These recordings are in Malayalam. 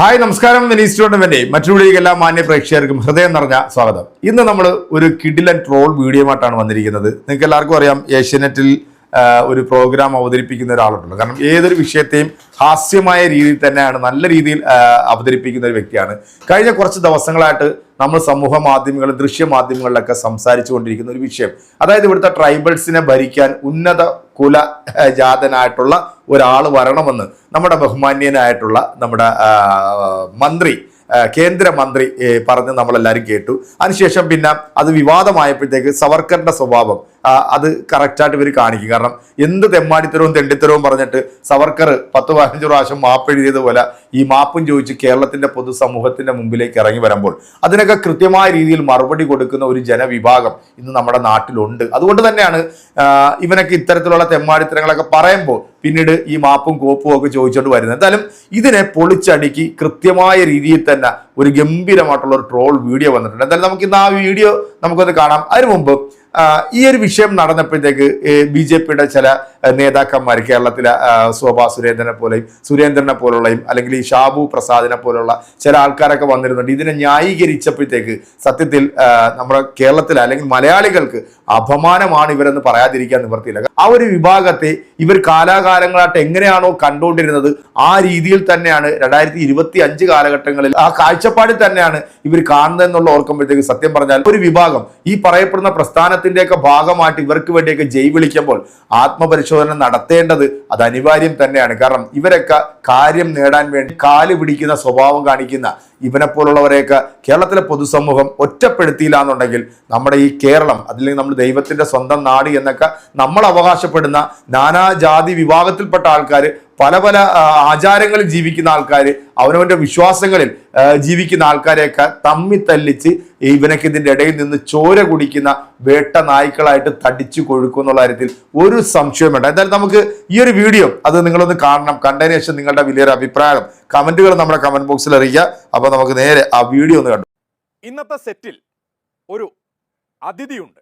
ഹായ് നമസ്കാരം. വിനീസ് ടൂർണമെന്റ് മറ്റൊരു എല്ലാ മാന്യ പ്രേക്ഷകർക്കും ഹൃദയം നിറഞ്ഞ സ്വാഗതം. ഇന്ന് നമ്മൾ ഒരു കിഡിലൻ ട്രോൾ വീഡിയോമായിട്ടാണ് വന്നിരിക്കുന്നത്. നിങ്ങൾക്ക് എല്ലാവർക്കും അറിയാം ഏഷ്യനെറ്റിൽ ഒരു പ്രോഗ്രാം അവതരിപ്പിക്കുന്ന ഒരാളുണ്ടല്ലോ. കാരണം ഏതൊരു വിഷയത്തെയും ഹാസ്യമായ രീതിയിൽ തന്നെയാണ് നല്ല രീതിയിൽ അവതരിപ്പിക്കുന്ന ഒരു വ്യക്തിയാണ്. കഴിഞ്ഞ കുറച്ച് ദിവസങ്ങളായിട്ട് നമ്മൾ സമൂഹ മാധ്യമങ്ങളിൽ ദൃശ്യ മാധ്യമങ്ങളിലൊക്കെ സംസാരിച്ചു കൊണ്ടിരിക്കുന്ന ഒരു വിഷയം. അതായത് ഇവിടുത്തെ ട്രൈബൽസിനെ ഭരിക്കാൻ ഉന്നത കുല ജാതനായിട്ടുള്ള ഒരാൾ വരണമെന്ന് നമ്മുടെ ബഹുമാന്യനായിട്ടുള്ള നമ്മുടെ മന്ത്രി കേന്ദ്രമന്ത്രി പറഞ്ഞ് നമ്മളെല്ലാവരും കേട്ടു. അതിനുശേഷം പിന്നെ അത് വിവാദമായപ്പോഴത്തേക്ക് സവർക്കറിന്റെ സ്വഭാവം അത് കറക്റ്റായിട്ട് ഇവർ കാണിക്കും. കാരണം എന്ത് തെമ്മാടിത്തരവും തെണ്ടിത്തരവും പറഞ്ഞിട്ട് സവർക്കർ പത്ത് പതിനഞ്ച് പ്രാവശ്യം മാപ്പ് എഴുതിയതുപോലെ ഈ മാപ്പും ചോദിച്ച് കേരളത്തിന്റെ പൊതുസമൂഹത്തിന്റെ മുമ്പിലേക്ക് ഇറങ്ങി വരുമ്പോൾ അതിനൊക്കെ കൃത്യമായ രീതിയിൽ മറുപടി കൊടുക്കുന്ന ഒരു ജനവിഭാഗം ഇന്ന് നമ്മുടെ നാട്ടിലുണ്ട്. അതുകൊണ്ട് തന്നെയാണ് ഇവനൊക്കെ ഇത്തരത്തിലുള്ള തെമ്മാടിത്തരങ്ങളൊക്കെ പറയുമ്പോൾ പിന്നീട് ഈ മാപ്പും കോപ്പും ഒക്കെ ചോദിച്ചുകൊണ്ട് വരുന്നത്. എന്തായാലും ഇതിനെ പൊളിച്ചടുക്കി കൃത്യമായ രീതിയിൽ തന്നെ ഒരു ഗംഭീരമായിട്ടുള്ള ഒരു ട്രോൾ വീഡിയോ വന്നിട്ടുണ്ട്. എന്തായാലും നമുക്ക് ഇന്ന് ആ വീഡിയോ നമുക്കൊന്ന് കാണാം. അതിനു മുമ്പ് ഈ ഒരു വിഷയം നടന്നപ്പോഴത്തേക്ക് ബി ജെ പിയുടെ ചില നേതാക്കന്മാർ കേരളത്തിലെ ശോഭാ സുരേന്ദ്രനെ പോലെയും സുരേന്ദ്രനെ പോലുള്ളയും അല്ലെങ്കിൽ ഈ ഷാബു പ്രസാദിനെ പോലുള്ള ചില ആൾക്കാരൊക്കെ വന്നിരുന്നുണ്ട്. ഇതിനെ ന്യായീകരിച്ചപ്പോഴത്തേക്ക് സത്യത്തിൽ നമ്മുടെ കേരളത്തിൽ അല്ലെങ്കിൽ മലയാളികൾക്ക് അപമാനമാണ് ഇവരെന്ന് പറയാതിരിക്കാൻ നിവർത്തിയില്ല ആ ഒരു വിഭാഗത്തെ ഇവർ കാലാകാലങ്ങളായിട്ട് എങ്ങനെയാണോ കണ്ടുകൊണ്ടിരുന്നത് ആ രീതിയിൽ തന്നെയാണ് രണ്ടായിരത്തി ഇരുപത്തി അഞ്ച് കാലഘട്ടങ്ങളിൽ ആ കാഴ്ചപ്പാടിൽ തന്നെയാണ് ഇവർ കാണുന്നത് എന്നുള്ള ഓർക്കുമ്പോഴത്തേക്ക് സത്യം പറഞ്ഞാൽ ഒരു വിഭാഗം ഈ പറയപ്പെടുന്ന പ്രസ്ഥാനത്തിന്റെയൊക്കെ ഭാഗമായിട്ട് ഇവർക്ക് വേണ്ടിയൊക്കെ ജയ് വിളിക്കുമ്പോൾ ആത്മപരിശോധന നടത്തേണ്ടത് അത് അനിവാര്യം തന്നെയാണ്. കാരണം ഇവരൊക്കെ കാര്യം നേടാൻ വേണ്ടി കാൽ പിടിക്കുന്ന സ്വഭാവം കാണിക്കുന്ന ഇവനെ പോലുള്ളവരെയൊക്കെ കേരളത്തിലെ പൊതുസമൂഹം ഒറ്റപ്പെടുത്തിയില്ല എന്നുണ്ടെങ്കിൽ നമ്മുടെ ഈ കേരളം അതില്ലെങ്കിൽ നമ്മൾ ദൈവത്തിന്റെ സ്വന്തം നാട് എന്നൊക്കെ നമ്മൾ അവകാശപ്പെടുന്ന നാനാജാതി വിഭാഗത്തിൽപ്പെട്ട ആൾക്കാർ പല പല ആചാരങ്ങളിൽ ജീവിക്കുന്ന ആൾക്കാർ അവനവന്റെ വിശ്വാസങ്ങളിൽ ജീവിക്കുന്ന ആൾക്കാരെയൊക്കെ തമ്മി തല്ലിച്ച് ഇവനൊക്കെ ഇതിന്റെ ഇടയിൽ നിന്ന് ചോര കുടിക്കുന്ന വേട്ട നായ്ക്കളായിട്ട് തടിച്ചു കൊഴുക്കും എന്നുള്ള കാര്യത്തിൽ ഒരു സംശയം വേണ്ട. എന്തായാലും നമുക്ക് ഈ ഒരു വീഡിയോ അത് നിങ്ങളൊന്ന് കാണണം. കണ്ടതിന് ശേഷം നിങ്ങളുടെ വലിയൊരു അഭിപ്രായം കമന്റുകൾ നമ്മുടെ കമന്റ് ബോക്സിൽ അറിയിക്കുക. അപ്പോൾ നമുക്ക് നേരെ ആ വീഡിയോ ഒന്ന് കണ്ടു. ഇന്നത്തെ സെറ്റിൽ ഒരു അതിഥിയുണ്ട്.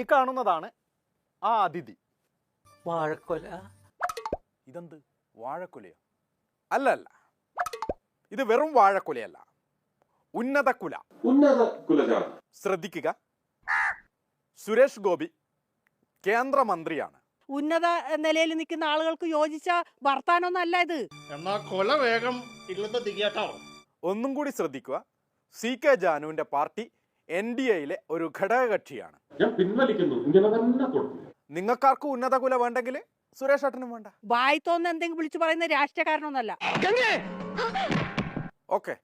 ഈ കാണുന്നതാണ് ആ അതിഥി. വാഴക്കൊല. ഇതെന്ത്? വാഴക്കൊലയോ? അല്ല അല്ല ഇത് വെറും വാഴക്കൊലയല്ല. ഉന്നത കുല ഉന്നത കുലജാതി ശ്രദ്ധിക്കുക. സുരേഷ് ഗോപി കേന്ദ്രമന്ത്രിയാണ്. ഉന്നത നിലയിൽ നിൽക്കുന്ന ആളുകൾക്ക് യോജിച്ച വർത്താനൊന്നല്ല ഇത്. എന്നാ കൊല വേഗം ഒന്നും കൂടി ശ്രദ്ധിക്കുക. സി കെ ജാനുവിന്റെ പാർട്ടി എൻ ഡി എയിലെ ഒരു ഘടകകക്ഷിയാണ്. ഞാൻ പിൻവലിക്കുന്നു. ഇങ്ങനെ തന്നെ നിങ്ങൾക്കാർക്കും ഉന്നത കുല വേണ്ടെങ്കിൽ സുരേഷ് ഏട്ടനും വേണ്ട. വായി തോന്നുന്ന എന്തെങ്കിലും വിളിച്ചു പറയുന്ന രാഷ്ട്രീയക്കാരനൊന്നല്ല ഓക്കെ.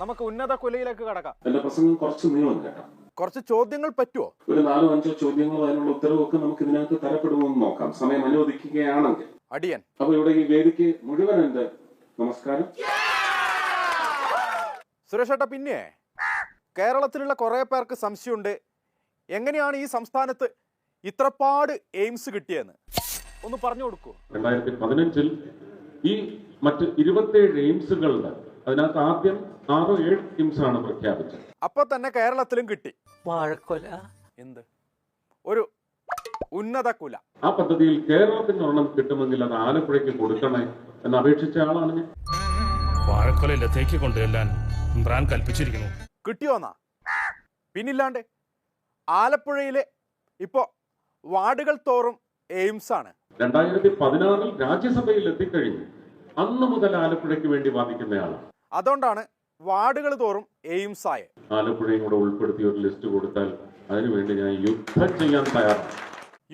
നമുക്ക് ഉന്നത കുലയിലേക്ക് കടക്കാം പ്രസംഗം കുറച്ച് നീളം കേട്ടോ. കുറച്ച് ചോദ്യങ്ങൾ പറ്റുമോ ഒരു നാലോ അഞ്ചോ ചോദ്യങ്ങളോ അതിനുള്ള ഉത്തരവൊക്കെ നമുക്ക് ഇതിനകത്ത് തരപ്പെടുമെന്ന് നോക്കാം. സമയം അനുവദിക്കുകയാണെങ്കിൽ. അടിയൻ. അപ്പൊ ഇവിടെ ഈ വേദിക്ക് മുഴുവൻ എന്റെ നമസ്കാരം. സുരേഷ് ഏട്ടാ പിന്നെ കേരളത്തിലുള്ള കുറെ പേർക്ക് സംശയമുണ്ട്. എങ്ങനെയാണ് ഈ സംസ്ഥാനത്ത് ഇത്രപാട് എയിംസ് കിട്ടിയെന്ന്? ഒന്ന് പറഞ്ഞു കൊടുക്കൂ. രണ്ടായിരത്തി പതിനഞ്ചിൽ ഈ മറ്റ് ഇരുപത്തിയേഴ് എയിംസുകളുടെ അതിനകത്ത് ആദ്യം ആറോ ഏഴ് എയിംസ് ആണ് പ്രഖ്യാപിച്ചത്. അപ്പൊ തന്നെ കേരളത്തിലും കിട്ടി. വാഴക്കൊല. എന്ത്? ഒരു ഉന്നത കുല. ആ പദ്ധതിയിൽ കേരളത്തിന് ഒരെണ്ണം കിട്ടുമെങ്കിൽ അത് ആലപ്പുഴയ്ക്ക് കൊടുക്കണേ എന്ന് അപേക്ഷിച്ച ആളാണ് ഞാൻ. വാഴക്കൊലയിലത്തേക്ക് കൊണ്ടുവരാൻ ഇമ്രാൻ കൽപ്പിച്ചിരിക്കുന്നു. കിട്ടിയോന്നാ പിന്നില്ലാണ്ട്. ആലപ്പുഴയിലെ ഇപ്പോ വാർഡുകൾ തോറും എയിംസ് ആണ്. രണ്ടായിരത്തി പതിനാറിൽ രാജ്യസഭയിൽ എത്തിക്കഴിഞ്ഞു. അന്ന് മുതൽ ആലപ്പുഴയ്ക്ക് വേണ്ടി വാദിക്കുന്നയാളാണ് അതുകൊണ്ടാണ് വാർഡുകൾ തോറും എയിംസ് ആയ. ആലപ്പുഴയും കൂടെ ഉൾപ്പെടുത്തി ഒരു ലിസ്റ്റ് കൊടുത്താൽ അതിനുവേണ്ടി ഞാൻ യുദ്ധം ചെയ്യാൻ തയ്യാറാണ്.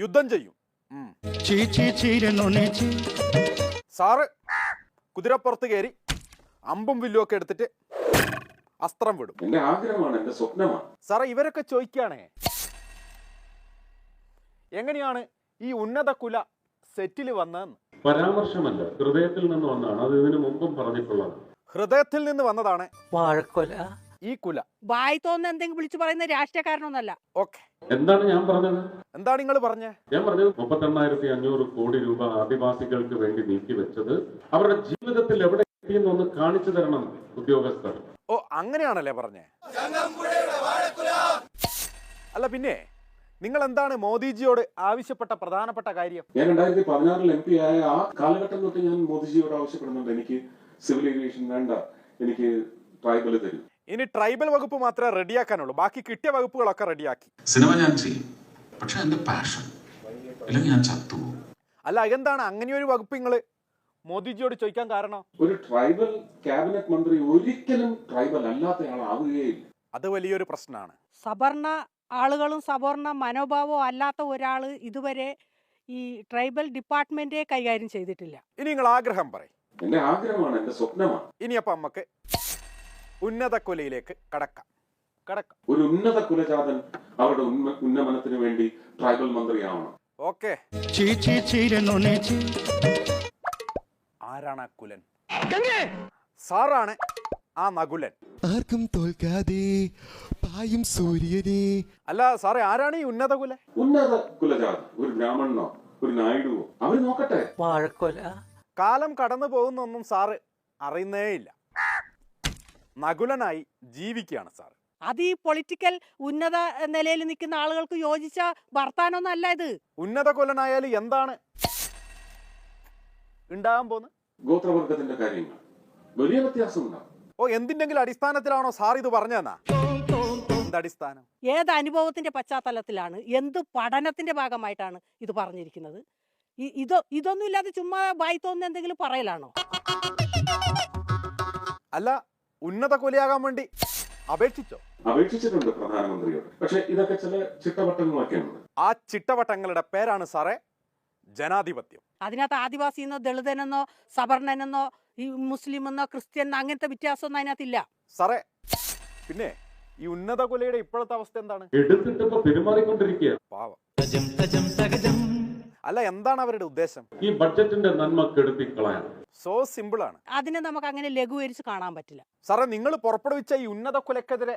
യുദ്ധം ചെയ്യും. സാറ് കുതിരപ്പുറത്ത് കയറി അമ്പും വില്ലുമൊക്കെ എടുത്തിട്ട് അസ്ത്രം വിടും. എന്റെ ആഗ്രഹമാണ് എന്റെ സ്വപ്നമാണ്. സാറേ ഇവരൊക്കെ ചോദിക്കുകയാണേ എങ്ങനെയാണ് ഈ ഉന്നത കുല സെറ്റിൽ വന്നതെന്ന്? പരാമർശമല്ല. ഹൃദയത്തിൽ നിന്ന് വന്നതാണ്. അത് ഇതിനു മുമ്പും പറഞ്ഞിട്ടുള്ളതാണ്. ഹൃദയത്തിൽ നിന്ന് വന്നതാണ് വാഴക്കൊല. ഈ കുല. വായി തോന്നുന്ന എന്തെങ്കിലും വിളിച്ചു പറയുന്ന രാഷ്ട്രീയക്കാരനൊന്നല്ല. ഓക്കെ. എന്താണ് ഞാൻ പറഞ്ഞത്? എന്താണ് നിങ്ങൾ പറഞ്ഞത് ഞാൻ പറഞ്ഞത് മുപ്പത്തെണ്ണായിരത്തി അഞ്ഞൂറ് കോടി രൂപ ആദിവാസികൾക്ക് വേണ്ടി നീക്കി വെച്ചത് അവരുടെ ജീവിതത്തിൽ എവിടെ എത്തിയെന്നൊന്ന് കാണിച്ചു തരണം ഉദ്യോഗസ്ഥർ. ഓ അങ്ങനെയാണല്ലേ പറഞ്ഞേ? അല്ല പിന്നെ നിങ്ങൾ എന്താണ് മോദിജിയോട് ആവശ്യപ്പെട്ട പ്രധാനപ്പെട്ട കാര്യം? ഞാൻ രണ്ടായിരത്തി പതിനാറിൽ എം പി ആയ ആ കാലഘട്ടം തൊട്ട് ഞാൻ മോദിജിയോട് ആവശ്യപ്പെടുന്നുണ്ട്. എനിക്ക് സിവിൽ ഏവിയേഷൻ വേണ്ട. എനിക്ക് ട്രൈബൽ തരും. ഇനി ട്രൈബൽ വകുപ്പ് മാത്രമേ റെഡിയാക്കാനുള്ളൂ. ബാക്കി കിട്ടിയ വകുപ്പുകളൊക്കെ റെഡിയാക്കി. സിനിമ ഞാൻ ചെയ്യും. പക്ഷെ എന്റെ പാഷൻ അല്ലെങ്കിൽ ഞാൻ ചത്തു അല്ല എന്താണ് അങ്ങനെ ഒരു വകുപ്പ് നിങ്ങൾ മോദിജിയോട് ചോദിക്കാൻ കാരണം? ഒരു ട്രൈബൽ ക്യാബിനറ്റ് മന്ത്രി ഒരിക്കലും ട്രൈബൽ അല്ലാത്ത ആളാവുകയില്ല അത് വലിയൊരു പ്രശ്നമാണ്. സവർണ ആളുകളും സവർണ മനോഭാവവും അല്ലാത്ത ഒരാൾ ഇതുവരെ ഈ ട്രൈബൽ ഡിപ്പാർട്ട്മെന്റേ കൈകാര്യം ചെയ്തിട്ടില്ല. ഇനി നിങ്ങൾ ആഗ്രഹം പറയും. എന്റെ ആഗ്രഹമാണ് എന്റെ സ്വപ്നമാണ്. ഇനിയപ്പം നമുക്ക് ഉന്നത കൊലയിലേക്ക് കടക്കാം. കടക്കാം. ഒരു ഉന്നത കുലജാതൻ അവരുടെ ഉന്ന- ഉന്നമനത്തിന് വേണ്ടി ട്രൈബൽ മന്ത്രിയാവണം ഓക്കെ. ആരാണ് ആ കുലൻ? സാറാണ് ആ നകുലൻ. ആർക്കും തോൽക്കാതെ പായും സൂര്യനെ. അല്ല സാറേ ആരാണ് ഈ ഉന്നത കുല ഉന്നത കുലജാതി. ഒരു ബ്രാഹ്മണനോ ഒരു നായിഡുവോ. അവർ നോക്കട്ടെ. വാഴക്കൊല. കാലം കടന്നു പോകുന്നൊന്നും സാറ് അറിയുന്നേ ഇല്ല നകുലനായി ജീവിക്കുകയാണ് സാർ അത് ഈ പൊളിറ്റിക്കൽ ഉന്നത നിലയിൽ നിൽക്കുന്ന ആളുകൾക്ക് യോജിച്ച വർത്താനൊന്നല്ല ഇത്. ഉന്നത കുലനായാൽ എന്താണ് ഉണ്ടാകാൻ പോകുന്നത്? ഗോത്രവർഗത്തിന്റെ കാര്യങ്ങൾ. വലിയ വ്യത്യാസമുണ്ടാവും. ഓ എന്തിന്റെങ്കിലും അടിസ്ഥാനത്തിലാണോ സാർ ഇത് പറഞ്ഞതെന്നാ? ഏത് അനുഭവത്തിന്റെ പശ്ചാത്തലത്തിലാണ് എന്ത് പഠനത്തിന്റെ ഭാഗമായിട്ടാണ് ഇത് പറഞ്ഞിരിക്കുന്നത്? ഇതോ ഇതൊന്നും ഇല്ലാതെ ചുമ്മാ വായി തോന്നുന്ന എന്തെങ്കിലും പറയലാണോ? അല്ല ഉന്നത കൊലയാകാൻ വേണ്ടി അപേക്ഷിച്ചോ? അപേക്ഷിച്ചിട്ടുണ്ട് പ്രധാനമന്ത്രിയോട്. പക്ഷെ ഇതൊക്കെ ചില ചിട്ടവട്ടങ്ങളൊക്കെയാണ് ആ ചിട്ടവട്ടങ്ങളുടെ പേരാണ് സാറേ ജനാധിപത്യം. അതിനകത്ത് ആദിവാസി എന്നോ ദളിതനെന്നോ സവർണനെന്നോ ഈ മുസ്ലിം എന്നോ ക്രിസ്ത്യൻ എന്നോ അങ്ങനത്തെ വ്യത്യാസമൊന്നും അതിനകത്തില്ല. സാറേ പിന്നെ ഈ ഉന്നത കൊലയുടെ ഇപ്പോഴത്തെ അവസ്ഥ എന്താണ്? പെരുമാറിക്കൊണ്ടിരിക്കുക. പാവം. അല്ല എന്താണ് അവരുടെ ഉദ്ദേശം? ഈ ബഡ്ജറ്റിന്റെ നന്മ കെടുത്തി കളയാൻ. സോ സിമ്പിൾ ആണ്. അതിനെ നമുക്ക് അങ്ങനെ ലഘൂകരിച്ച് കാണാൻ പറ്റില്ല. സാറേ നിങ്ങൾ പുറപ്പെടുവിച്ച ഈ ഉന്നത കൊലക്കെതിരെ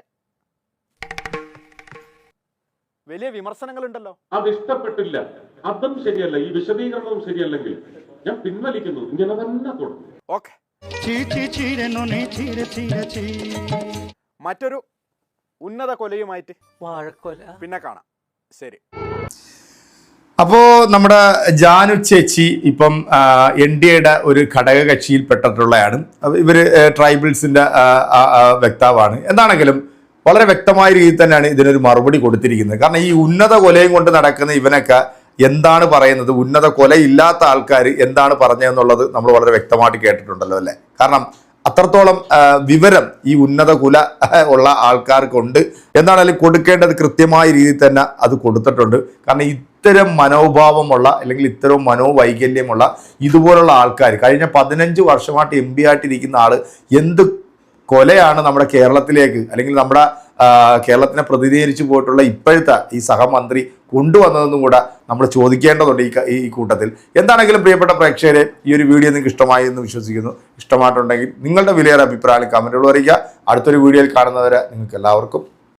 വലിയ വിമർശനങ്ങളുണ്ടല്ലോ. അത് ഇഷ്ടപ്പെട്ടില്ല അതും ശരിയല്ല. ഈ വിശദീകരണവും ശരിയല്ലെങ്കിൽ ഞാൻ പിൻവലിക്കുന്നു. ഇങ്ങനെ തന്നെ തുടരും ഓക്കെ. ചീ ചീ ചീരനൊനെ ചീര ചീര ചീ മറ്റൊരു ഉന്നത കൊലയുമായിട്ട് വാഴക്കൊല. പിന്നെ കാണാം. ശരി. അപ്പോ നമ്മുടെ ജാനു ചേച്ചി ഇപ്പം എൻ ഡി എയുടെ ഒരു ഘടക കക്ഷിയിൽ പെട്ടിട്ടുള്ളയാണ് ഇവർ ട്രൈബിൾസിന്റെ ട്രൈബൽസിന്റെ വക്താവാണ് എന്താണെങ്കിലും വളരെ വ്യക്തമായ രീതിയിൽ തന്നെയാണ് ഇതിനൊരു മറുപടി കൊടുത്തിരിക്കുന്നത്. കാരണം ഈ ഉന്നത കൊലയും കൊണ്ട് നടക്കുന്ന ഇവനൊക്കെ എന്താണ് പറയുന്നത്? ഉന്നത കൊലയില്ലാത്ത ആൾക്കാർ എന്താണ് പറഞ്ഞതെന്നുള്ളത് നമ്മൾ വളരെ വ്യക്തമായിട്ട് കേട്ടിട്ടുണ്ടല്ലോ അല്ലേ? കാരണം അത്രത്തോളം വിവരം ഈ ഉന്നത കുല ഉള്ള ആൾക്കാർക്കുണ്ട്. എന്താണെങ്കിലും കൊടുക്കേണ്ടത്? കൃത്യമായ രീതിയിൽ തന്നെ അത് കൊടുത്തിട്ടുണ്ട്. കാരണം ഇത്തരം മനോഭാവമുള്ള അല്ലെങ്കിൽ ഇത്തരം മനോവൈകല്യമുള്ള ഇതുപോലുള്ള ആൾക്കാർ കഴിഞ്ഞ പതിനഞ്ച് വർഷമായിട്ട് എം പി ആയിട്ടിരിക്കുന്ന ആൾ എന്ത് കൊലയാണ് നമ്മുടെ കേരളത്തിലേക്ക് അല്ലെങ്കിൽ നമ്മുടെ കേരളത്തിനെ പ്രതിനിധീകരിച്ചു പോയിട്ടുള്ള ഇപ്പോഴത്തെ ഈ സഹമന്ത്രി കൊണ്ടുവന്നതെന്നും കൂടെ നമ്മൾ ചോദിക്കേണ്ടതുണ്ട് ഈ ഈ കൂട്ടത്തിൽ. എന്താണെങ്കിലും പ്രിയപ്പെട്ട പ്രേക്ഷകരെ ഈ ഒരു വീഡിയോ നിങ്ങൾക്ക് ഇഷ്ടമായി എന്ന് വിശ്വസിക്കുന്നു. ഇഷ്ടമായിട്ടുണ്ടെങ്കിൽ നിങ്ങളുടെ വിലയേറെ അഭിപ്രായം കമന്റുകൾ അറിയിക്കുക. അടുത്തൊരു വീഡിയോയിൽ കാണുന്നവരെ നിങ്ങൾക്ക് എല്ലാവർക്കും